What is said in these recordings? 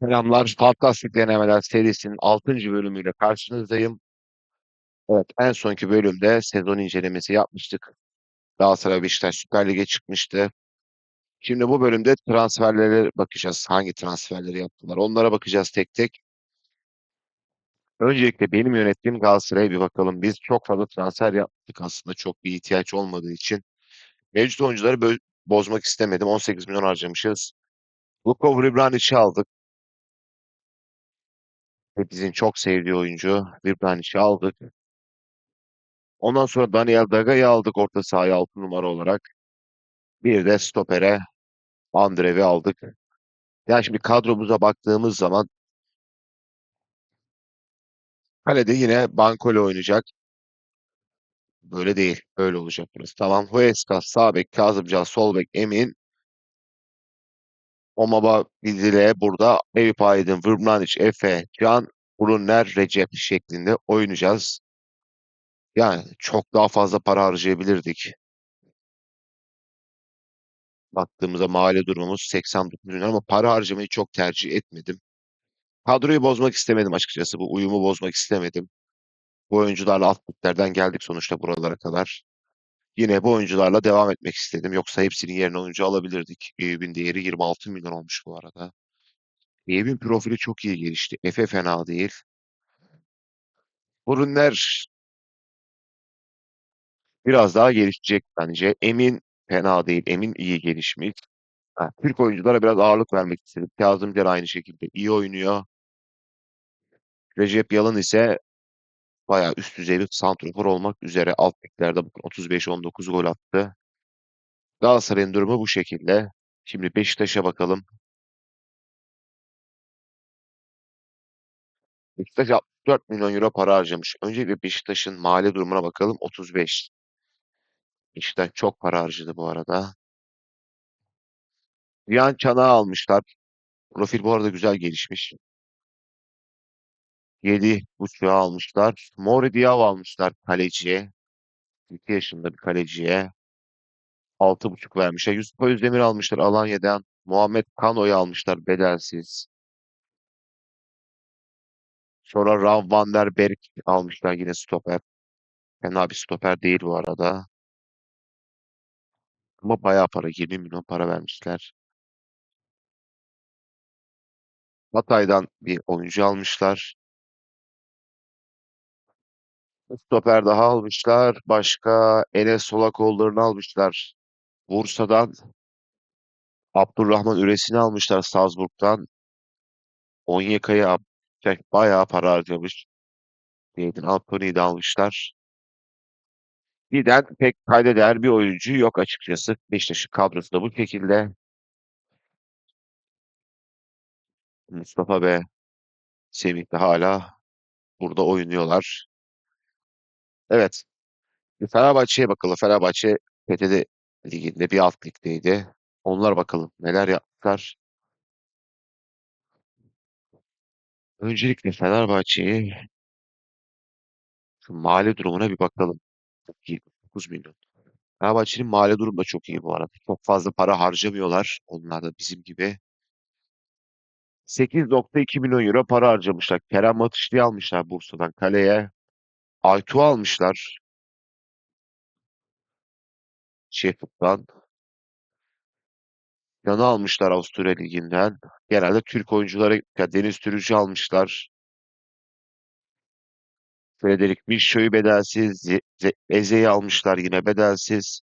Selamlar. Fantastik Denemeler serisinin 6. bölümüyle karşınızdayım. Evet, en sonki bölümde sezon incelemesi yapmıştık. Galatasaray Beşiktaş Süper Lig'e çıkmıştı. Şimdi bu bölümde transferlere bakacağız. Hangi transferleri yaptılar? Onlara bakacağız tek tek. Öncelikle benim yönettiğim Galatasaray'a bir bakalım. Biz çok fazla transfer yaptık aslında çok bir ihtiyaç olmadığı için. Mevcut oyuncuları bozmak istemedim. 18 milyon harcamışız. Luko Vriblanic'i aldık. Hepimizin çok sevdiği oyuncu. Vriblanic'i aldık. Ondan sonra Daniel Daga'yı aldık orta sahaya 6 numara olarak. Bir de stopere Andrev'i aldık. Yani şimdi kadromuza baktığımız zaman kalede yine Bankole oynayacak. Böyle değil. Böyle olacak burası. Tamam. Huesca sağ bek, Kazımcan sol bek, Emin. Omaba Bizile burada Eyüp Aydın, Vrmlanic, Efe, Can, Brunner, Recep şeklinde oynayacağız. Yani çok daha fazla para harcayabilirdik. Baktığımızda mali durumumuz 89 milyon ama para harcamayı çok tercih etmedim. Kadroyu bozmak istemedim açıkçası. Bu uyumu bozmak istemedim. Bu oyuncularla alt liglerden geldik sonuçta buralara kadar. Yine bu oyuncularla devam etmek istedim. Yoksa hepsinin yerine oyuncu alabilirdik. Eyüp'ün değeri 26 milyon olmuş bu arada. Eyüp'ün profili çok iyi gelişti. Efe fena değil. Bu ürünler biraz daha gelişecek bence. Emin fena değil. Emin iyi gelişmiş. Ha, Türk oyunculara biraz ağırlık vermek istedim. Kazımcan aynı şekilde iyi oynuyor. Recep Yalın ise bayağı üst düzey bir santrafor olmak üzere. Alt bakın 35-19 gol attı. Galatasaray'ın durumu bu şekilde. Şimdi Beşiktaş'a bakalım. Beşiktaş 64 milyon euro para harcamış. Öncelikle Beşiktaş'ın mali durumuna bakalım. 35. Beşiktaş çok para harcadı bu arada. Riyan Çanak'ı almışlar. Profil bu arada güzel gelişmiş. 7 buçuğa almışlar. Mori Diaw almışlar kaleciye. 2 yaşında bir kaleciye. 6,5 vermişler. Yusuf Özdemir almışlar Alanya'dan. Muhammed Kano'yu almışlar bedelsiz. Sonra Ram van der Berg almışlar yine stoper. Fena bir stoper değil bu arada. Ama bayağı para. 20 milyon para vermişler. Hatay'dan bir oyuncu almışlar. Stoper daha almışlar. Başka Enes Solakoğulları'nı almışlar. Bursa'dan Abdurrahman Üresini almışlar Salzburg'dan. Onyeka'yı al- şey, bayağı para harcamış. Diyelim Anthony'yi de almışlar. Giden pek kayda değer bir oyuncu yok açıkçası. Beşiktaş'ın kadrosu da bu şekilde. Mustafa ve Semih de hala burada oynuyorlar. Evet. Bir Fenerbahçe'ye bakalım. Fenerbahçe PTT liginde bir alt ligdeydi. Onlar bakalım neler yaptılar. Öncelikle Fenerbahçe'yi şu mali durumuna bir bakalım. Çok iyi. 9 milyon. Fenerbahçe'nin mali durumu da çok iyi bu arada. Çok fazla para harcamıyorlar. Onlar da bizim gibi. 8.2 milyon euro para harcamışlar. Kerem Atışlı'yı almışlar Bursa'dan kaleye. Aytu almışlar. Sheffield'dan. Yanı almışlar Avusturya Ligi'nden. Genelde Türk oyuncuları ya Deniz Türücü almışlar. Frederick Mişo'yu bedelsiz. Ze- Ze- Eze'yi almışlar yine bedelsiz.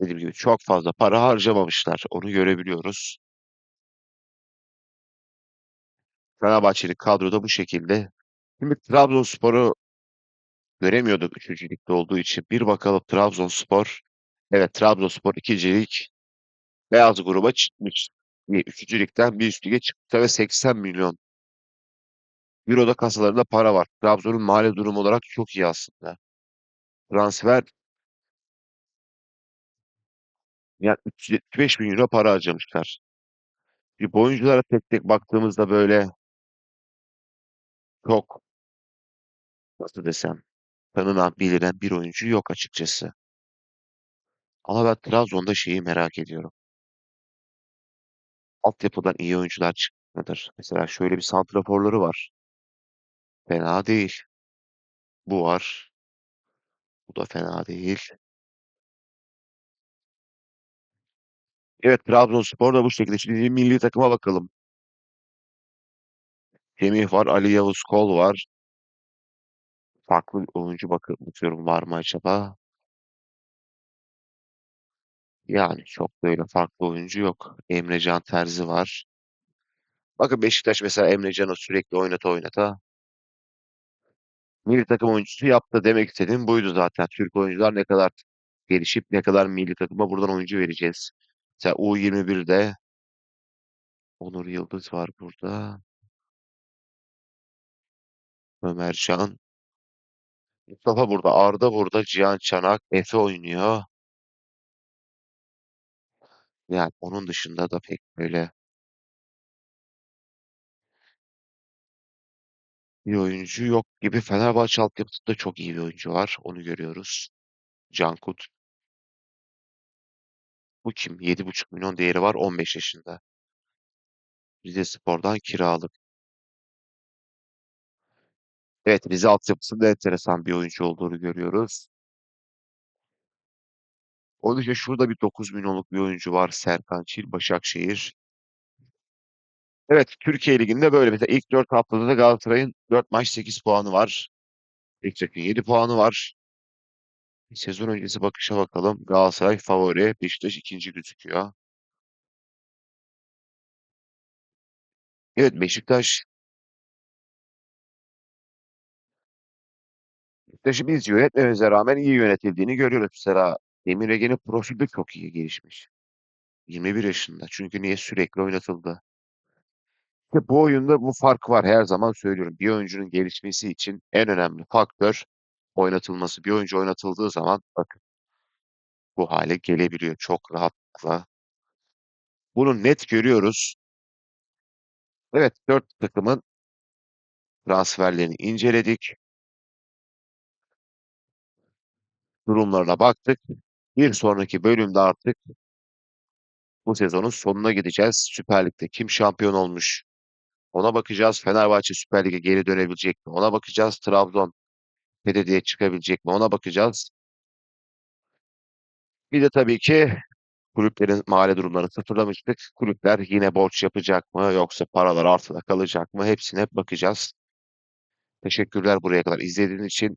Dediğim gibi çok fazla para harcamamışlar. Onu görebiliyoruz. Fenerbahçe'nin kadroda bu şekilde. Şimdi Trabzonspor'u göremiyorduk 3. ligde olduğu için. Bir bakalım Trabzonspor. Evet Trabzonspor 2. lig beyaz gruba çıkmış. 3. ligden bir üst lige çıktı ve 80 milyon Euro'da kasalarında para var. Trabzon'un mali durumu olarak çok iyi aslında. Transfer yani 375 bin euro para harcamışlar. Bir oyunculara tek tek baktığımızda böyle çok nasıl desem tanınan bilinen bir oyuncu yok açıkçası. Ama ben Trabzon'da şeyi merak ediyorum. Altyapıdan iyi oyuncular çıktı. nedir? Mesela şöyle bir santraforları var. Fena değil. Bu var. Bu da fena değil. Evet Trabzonspor da bu şekilde. Şimdi milli takıma bakalım. Semih var, Ali Yavuz Kol var. Farklı oyuncu bakı- bakıyorum var mı acaba? Yani çok böyle farklı oyuncu yok. Emrecan Terzi var. Bakın Beşiktaş mesela Emrecan'ı sürekli oynata oynata milli takım oyuncusu yaptı. Demek istediğim buydu zaten. Türk oyuncular ne kadar gelişip ne kadar milli takıma buradan oyuncu vereceğiz. Mesela U21'de Onur Yıldız var burada. Ömercan. Mustafa burada. Arda burada. Cihan Çanak. Efe oynuyor. Yani onun dışında da pek böyle bir oyuncu yok gibi. Fenerbahçe altyapısında çok iyi bir oyuncu var. Onu görüyoruz. Cankut. Bu kim? 7,5 milyon değeri var. 15 yaşında. Rizespor'dan kiralık. Evet Rize altyapısında enteresan bir oyuncu olduğunu görüyoruz. Onun için şurada bir 9 milyonluk bir oyuncu var. Serkan Çil, Başakşehir. Evet Türkiye Ligi'nde böyle. Mesela ilk 4 haftada da Galatasaray'ın 4 maç 8 puanı var. Beşiktaş'ın 7 puanı var. Sezon öncesi bakışa bakalım. Galatasaray favori. Beşiktaş ikinci gözüküyor. Evet Beşiktaş Beşiktaş'ı biz yönetmemize rağmen iyi yönetildiğini görüyoruz. Mesela Emir Ege'nin profili çok iyi gelişmiş. 21 yaşında. Çünkü niye sürekli oynatıldı? İşte bu oyunda bu fark var. Her zaman söylüyorum. Bir oyuncunun gelişmesi için en önemli faktör oynatılması. Bir oyuncu oynatıldığı zaman bakın bu hale gelebiliyor çok rahatlıkla. Bunu net görüyoruz. Evet, dört takımın transferlerini inceledik. Durumlarına baktık. Bir sonraki bölümde artık bu sezonun sonuna gideceğiz. Süper Lig'de kim şampiyon olmuş? Ona bakacağız. Fenerbahçe Süper Lig'e geri dönebilecek mi? Ona bakacağız. Trabzon PDD'ye çıkabilecek mi? Ona bakacağız. Bir de tabii ki kulüplerin mali durumlarını sıfırlamıştık. Kulüpler yine borç yapacak mı? Yoksa paralar artıda kalacak mı? Hepsine hep bakacağız. Teşekkürler buraya kadar izlediğiniz için.